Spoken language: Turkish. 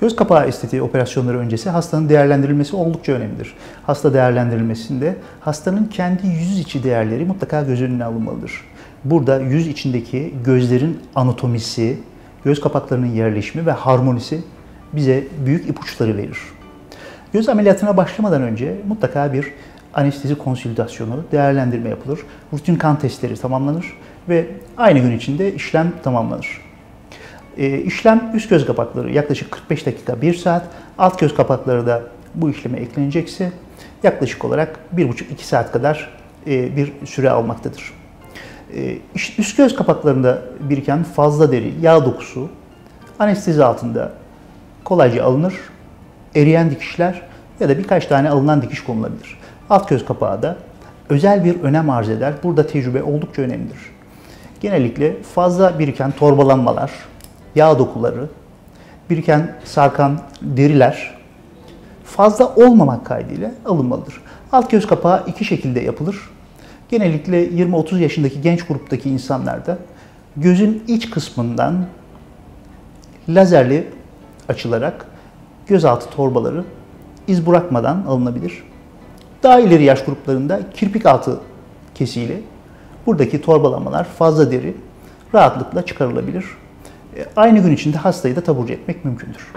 Göz kapağı estetiği operasyonları öncesi hastanın değerlendirilmesi oldukça önemlidir. Hasta değerlendirilmesinde hastanın kendi yüz içi değerleri mutlaka göz önüne alınmalıdır. Burada yüz içindeki gözlerin anatomisi, göz kapaklarının yerleşimi ve harmonisi bize büyük ipuçları verir. Göz ameliyatına başlamadan önce mutlaka bir anestezi konsültasyonu, değerlendirme yapılır. Rutin kan testleri tamamlanır ve aynı gün içinde işlem tamamlanır. E, işlem üst göz kapakları yaklaşık 45 dakika 1 saat, alt göz kapakları da bu işleme eklenecekse yaklaşık olarak 1,5-2 saat kadar e, bir süre almaktadır. E, üst göz kapaklarında biriken fazla deri, yağ dokusu anestezi altında kolayca alınır, eriyen dikişler ya da birkaç tane alınan dikiş konulabilir. Alt göz kapağı da özel bir önem arz eder. Burada tecrübe oldukça önemlidir. Genellikle fazla biriken torbalanmalar, yağ dokuları, biriken sarkan deriler fazla olmamak kaydıyla alınmalıdır. Alt göz kapağı iki şekilde yapılır. Genellikle 20-30 yaşındaki genç gruptaki insanlarda gözün iç kısmından lazerli açılarak gözaltı torbaları iz bırakmadan alınabilir. Daha ileri yaş gruplarında kirpik altı kesiyle buradaki torbalamalar fazla deri rahatlıkla çıkarılabilir. E, aynı gün içinde hastayı da taburcu etmek mümkündür.